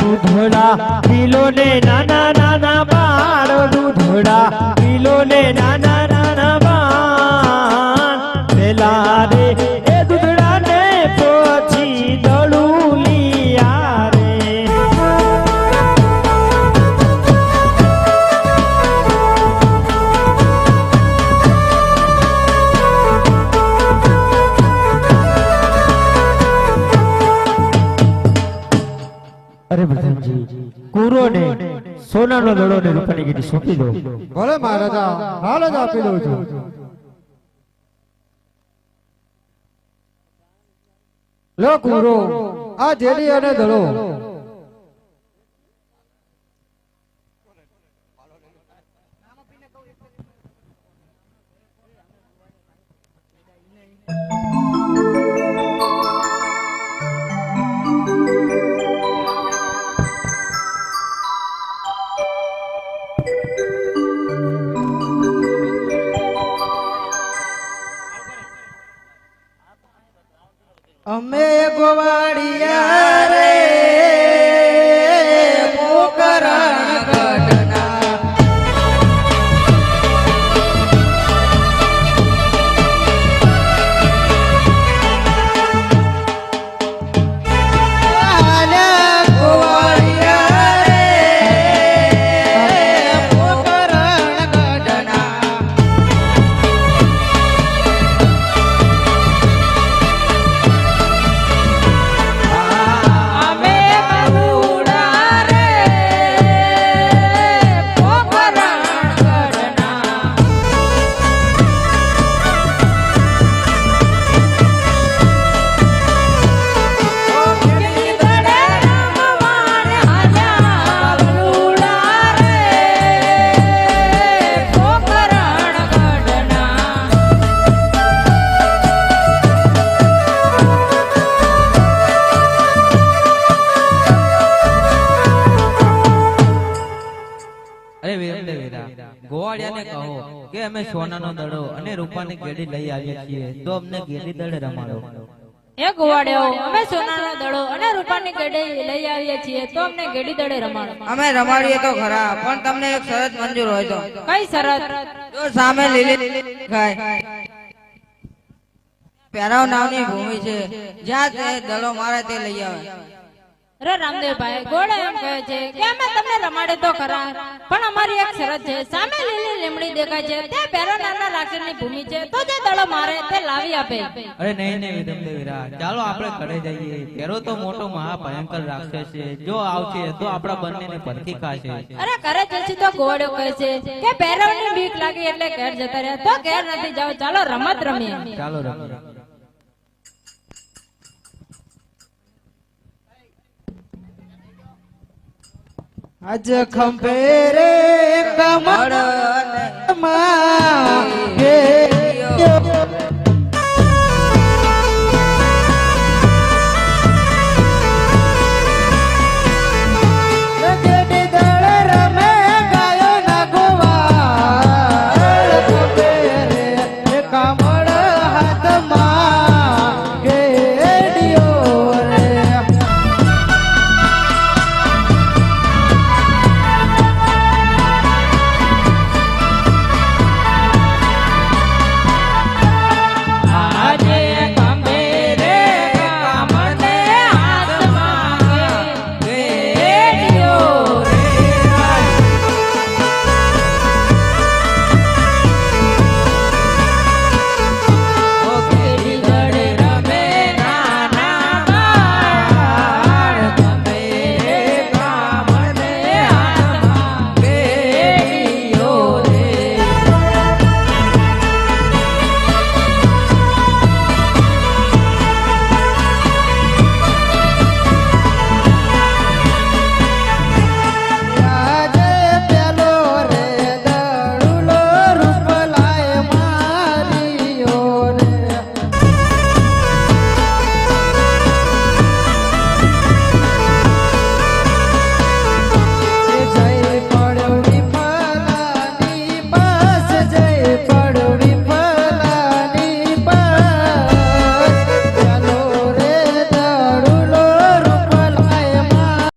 દૂધળા ખીલો ને નાના નાના બા સોનાનો દડો ને રૂપાની ગીટી સોંપી દો ભલે મહારાજા, હાલ જ આપી દઉં છું. લો કુરો આ જેડી અને દડો. અરે વીરેન્દ્ર વીરા ગોવાળિયાને કહો કે અમે સોનાનો દડો અને રૂપાની ગેડી લઈ આવીએ છીએ તો અમને ગેડી દડે રમાડો. એ ગોવાડ્યો અમે સોનાનો દડો અને રૂપાની ગેડી લઈ આવીએ છીએ તો અમને ગેડી દડે રમાડો. અમે રમાડીએ તો ખરા પણ તમને એક શરત મંજૂર હોય તો. કઈ શરત? જો સામે લીલી ખાય પેરાવ નામની ભૂમિ છે જ્યાં તે દડો મારે તે લઈ આવે. અરે રામદેવભાઈ ગોળે એમ કહે છે કે અમે તમને રમાડે તો ખરા પણ અમારી એક શરત છે. સામે લીલી લીમડી દેખાય છે તે પેરો નાના રાક્ષસની ભૂમિ છે તો જે દળો મારે તે લાવી આપે. અરે નહીં નહીં વીરેન્દ્ર વીરા ચાલો આપણે ઘરે જઈએ. પહેરો તો મોટો મહાભયંકર રાક્ષસ છે. જો આવશે તો આપણા બંનેને પરખી ખાશે. અરે ઘરે જશે તો ગોળો કહે છે કે પેરવની બીક લાગી એટલે ઘેર જતા રહ્યા. તો ઘેર નથી જાવ ચાલો રમત રમીએ. ચાલો રમીએ. આજ ખંભે રે કમળમાં